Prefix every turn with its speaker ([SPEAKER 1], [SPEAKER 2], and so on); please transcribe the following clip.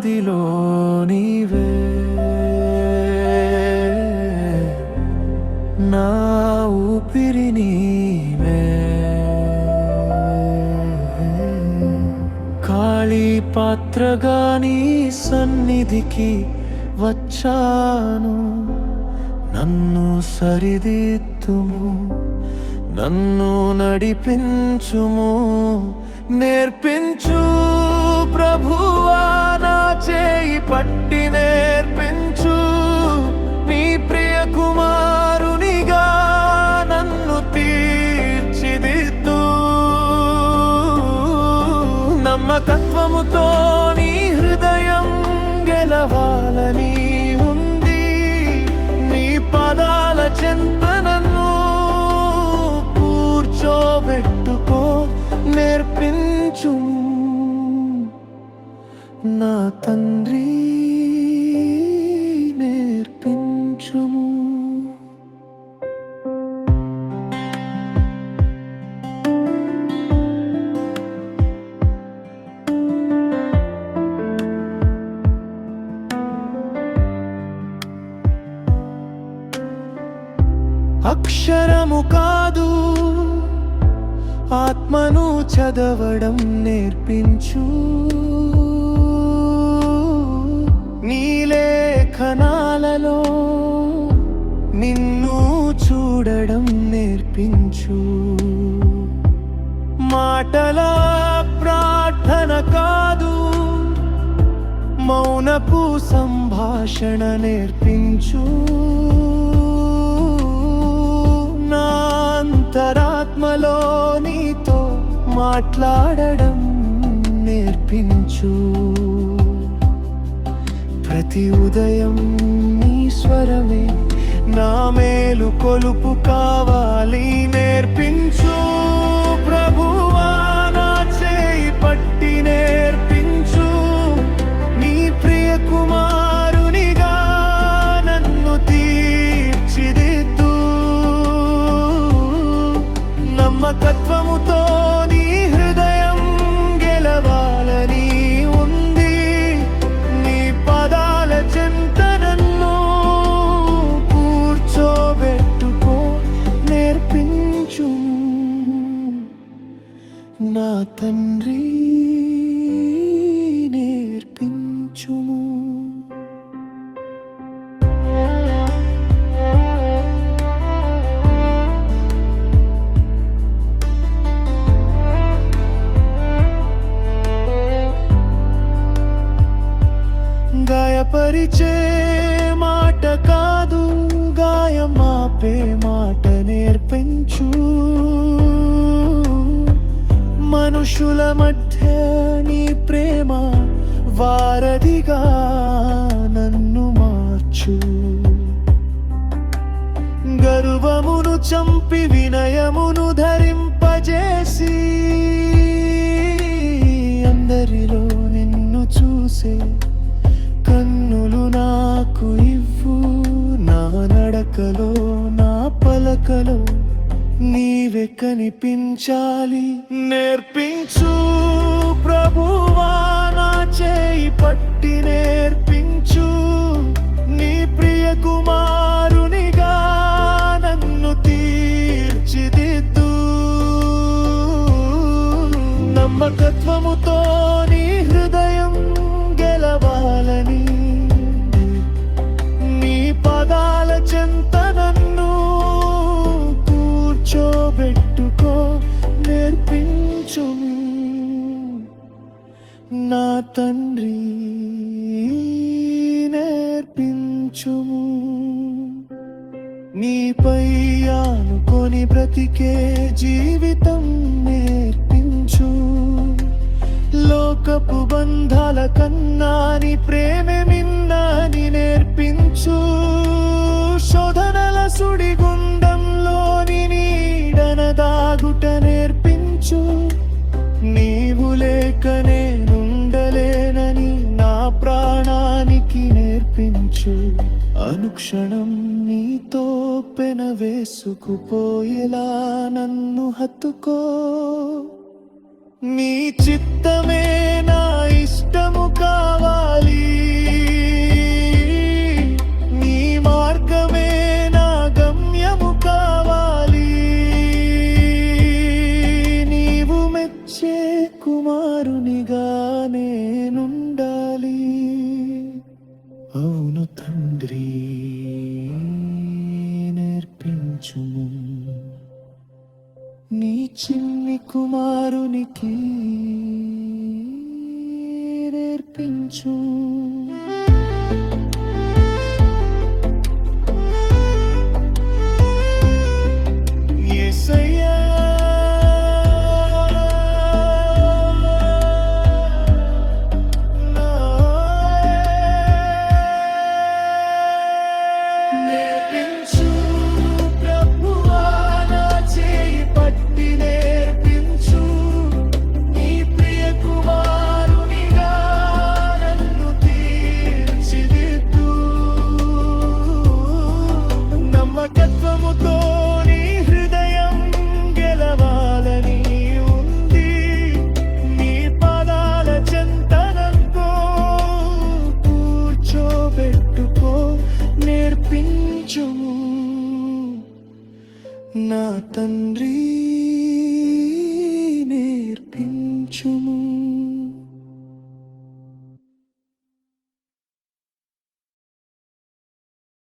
[SPEAKER 1] ఆదిలో నీవే. నా ఊపిరి నీవే. ఖాళీ పాత్రగా సన్నిధికి వచ్చాను. నన్ను సరిదిద్దుము. నన్ను నడిపించుము నేర్పించు ప్రభువా నా చేయి పట్టి నేర్పించు. నీ ప్రియ కుమారునిగా నన్ను తీర్చిదిద్దు. నమ్మకత్వముతో తండ్రి నేర్పించుము. అక్షరము కాదు ఆత్మను చదవడం నేర్పించు. నేర్పించు మాటల ప్రార్థన కాదు మౌనపు సంభాషణ నేర్పించు. నా అంతరాత్మలో నీతో మాట్లాడడం నేర్పించు. ప్రతి ఉదయం నీ స్వరమే నా మేలు కొలుపు కావా నేర్పించుము గాయపరిచే మాట కాదు గాయమాపే మాట నేర్పించు. మనుషుల మధ్య నీ ప్రేమ వారధిగా నన్ను మార్చు. గర్వమును చంపి వినయమును ధరింపజేసి అందరిలో నిన్ను చూసే కన్నులు నాకు ఇవ్వు. నా నడకలో నా పలకలో నీవే కనిపించాలి. నేర్పించు ప్రభువా నా చేయి పట్టి నేర్పించు. నీ ప్రియ కుమారునిగా నన్ను తీర్చిదిద్దు. నమ్మకత్వముతో నీ తండ్రి నేర్పించుము. నీపై ఆనుకొని బ్రతికే జీవితం నేర్పించు. లోకపు బంధాల కన్నా నీ ప్రేమే మిన్నాని నేర్పించు. శోధనల సుడిగుండంలోని నీడన దాగుట నేర్పించు. నేర్పించు అనుక్షణం నీతో పెన వేసుకుపోయేలా నన్ను హత్తుకో. నీ చిత్తమే నా నా తండ్రి నేర్పించుము.